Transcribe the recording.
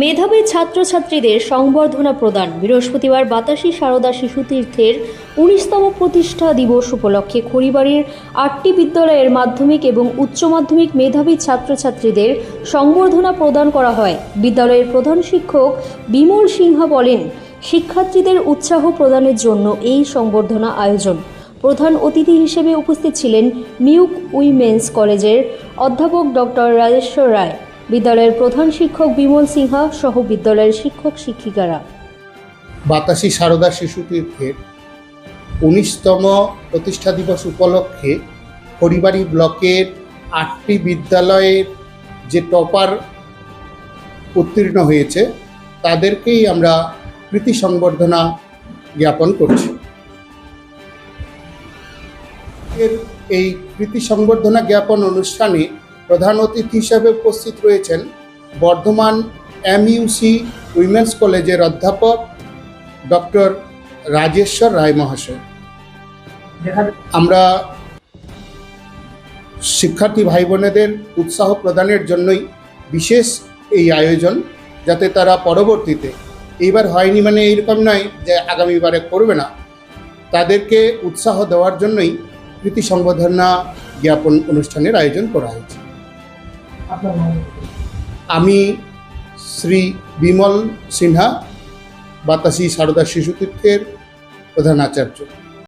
মেধাবী ছাত্রছাত্রীদের সংবর্ধনা প্রদান। বৃহস্পতিবার বাতাসী সারদা শিশু তীর্থের উনিশতম প্রতিষ্ঠা দিবস উপলক্ষে খড়িবাড়ির আটটি বিদ্যালয়ের মাধ্যমিক এবং উচ্চ মাধ্যমিক মেধাবী ছাত্রছাত্রীদের সংবর্ধনা প্রদান করা হয়। বিদ্যালয়ের প্রধান শিক্ষক বিমল সিনহা বলেন, শিক্ষার্থীদের উৎসাহ প্রদানের জন্য এই সংবর্ধনা আয়োজন। প্রধান অতিথি হিসেবে উপস্থিত ছিলেন মিউক উইমেন্স কলেজের অধ্যাপক ডক্টর রাজেশ্বর রায়। বিদ্যালয়ের প্রধান শিক্ষক বিমল সিনহা সহ বিদ্যালয়ের শিক্ষক শিক্ষিকারা। বাতাসী সারদা শিশু তীর্থের উনিশতম প্রতিষ্ঠা দিবস উপলক্ষে হরিবাড়ি ব্লকের আটটি বিদ্যালয়ের যে টপার উত্তীর্ণ হয়েছে, তাদেরকেই আমরা কৃতি সংবর্ধনা জ্ঞাপন করছি। এর এই কৃতি সংবর্ধনা জ্ঞাপন অনুষ্ঠানে প্রধান অতিথি হিসাবে উপস্থিত রয়েছেন বর্ধমান এমইউসি উইমেন্স কলেজের অধ্যাপক ডক্টর রাজেশ্বর রায় মহাশয়। আমরা শিক্ষার্থী ভাই বোনেদের উৎসাহ প্রদানের জন্যই বিশেষ এই আয়োজন, যাতে তারা পরবর্তীতে, এইবার হয়নি মানে এইরকম নয় যে আগামীবারে করবে না। তাদেরকে উৎসাহ দেওয়ার জন্যই প্রীতি সংবর্ধনা জ্ঞাপন অনুষ্ঠানের আয়োজন করা হয়েছে। আমি শ্রী বিমল সিনহা বাতাসি সারদা শিশু তীর্থের প্রধান আচার্য।